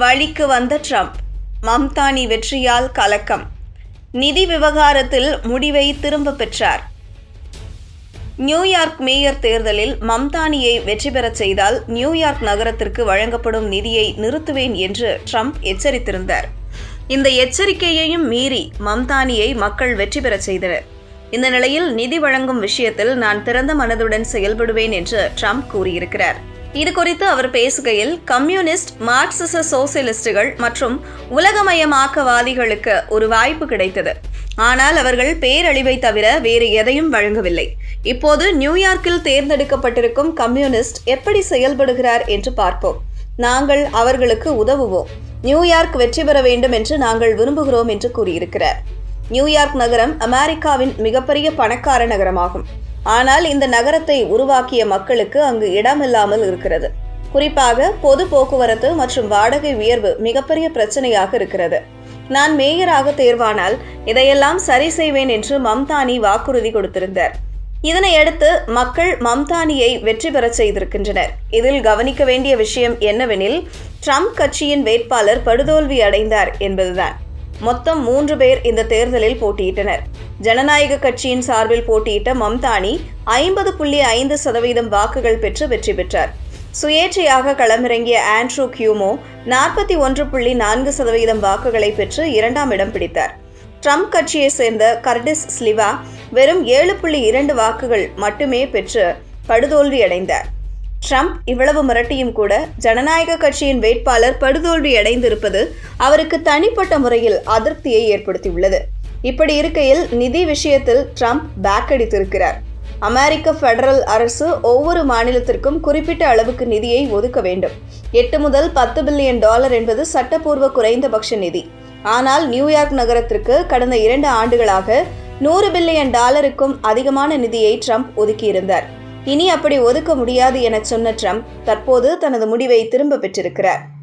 வழிக்கு வந்த ட்ரம்ப். மம்தானி வெற்றியால் கலக்கம். நிதி விவகாரத்தில் முடிவை திரும்ப பெற்றார். நியூயார்க் மேயர் தேர்தலில் மம்தானியை வெற்றி பெறச் செய்தால் நியூயார்க் நகரத்திற்கு வழங்கப்படும் நிதியை நிறுத்துவேன் என்று ட்ரம்ப் எச்சரித்திருந்தார். இந்த எச்சரிக்கையையும் மீறி மம்தானியை மக்கள் வெற்றி பெறச் செய்தனர். இந்த நிலையில் நிதி வழங்கும் விஷயத்தில் நான் திறந்த மனதுடன் செயல்படுவேன் என்று ட்ரம்ப் கூறியிருக்கிறார். இது குறித்து அவர் பேசுகையில் கம்யூனிஸ்ட் மார்க்சிச சோசியலிஸ்டுகள் மற்றும் உலகமயமாக்கவாதிகளுக்கு ஒரு வாய்ப்பு கிடைத்தது. ஆனால் அவர்கள் பேரழிவை தவிர வேறு எதையும் வழங்கவில்லை. இப்போது நியூயார்க்கில் தேர்ந்தெடுக்கப்பட்டிருக்கும் கம்யூனிஸ்ட் எப்படி செயல்படுகிறார் என்று பார்ப்போம். நாங்கள் அவர்களுக்கு உதவுவோம். நியூயார்க் வெற்றி பெற வேண்டும் என்று நாங்கள் விரும்புகிறோம் என்று கூறியிருக்கிறார். நியூயார்க் நகரம் அமெரிக்காவின் மிகப்பெரிய பணக்கார நகரமாகும். ஆனால் இந்த நகரத்தை உருவாக்கிய மக்களுக்கு அங்கு இடமில்லாமல் இருக்கிறது. குறிப்பாக பொது போக்குவரத்து மற்றும் வாடகை உயர்வு மிகப்பெரிய பிரச்சனையாக இருக்கிறது. நான் மேயராக தேர்வானால் இதையெல்லாம் சரி செய்வேன் என்று மம்தானி வாக்குறுதி கொடுத்திருந்தார். இதனையடுத்து மக்கள் மம்தானியை வெற்றி பெறச் செய்திருக்கின்றனர். இதில் கவனிக்க வேண்டிய விஷயம் என்னவெனில் ட்ரம்ப் கட்சியின் வேட்பாளர் படுதோல்வி அடைந்தார் என்பதுதான். மொத்தம் மூன்று பேர் இந்த தேர்தலில் போட்டியிட்டனர். ஜனநாயக கட்சியின் சார்பில் போட்டியிட்ட மம்தானி ஐம்பது புள்ளி ஐந்து சதவீதம் வாக்குகள் பெற்று வெற்றி பெற்றார். சுயேட்சையாக களமிறங்கிய ஆண்ட்ரூ கியூமோ நாற்பத்தி ஒன்று புள்ளி நான்கு சதவீதம் வாக்குகளை பெற்று இரண்டாம் இடம் பிடித்தார். ட்ரம்ப் கட்சியை சேர்ந்த கர்டிஸ் ஸ்லிவா வெறும் ஏழு புள்ளி இரண்டு வாக்குகள் மட்டுமே பெற்று படுதோல்வி அடைந்தார் ட்ரம்ப் இவ்வளவு மிரட்டியும் கூட ஜனநாயக கட்சியின் வேட்பாளர் படுதோல்வி அடைந்திருப்பது அவருக்கு தனிப்பட்ட முறையில் அதிருப்தியை ஏற்படுத்தியுள்ளது. இப்படி இருக்கையில் நிதி விஷயத்தில் ட்ரம்ப் பேக் அடித்திருக்கிறார் அமெரிக்க ஃபெடரல் அரசு ஒவ்வொரு மாநிலத்திற்கும் குறிப்பிட்ட அளவுக்கு நிதியை ஒதுக்க வேண்டும். எட்டு முதல் பத்து பில்லியன் டாலர் என்பது சட்டப்பூர்வ குறைந்தபட்ச நிதி. ஆனால் நியூயார்க் நகரத்திற்கு கடந்த இரண்டு ஆண்டுகளாக நூறு பில்லியன் டாலருக்கும் அதிகமான நிதியை ட்ரம்ப் ஒதுக்கியிருந்தார். இனி அப்படி ஒதுக்க முடியாது என சொன்ன ட்ரம்ப் தற்போது தனது முடிவை திரும்ப பெற்றிருக்கிறார்.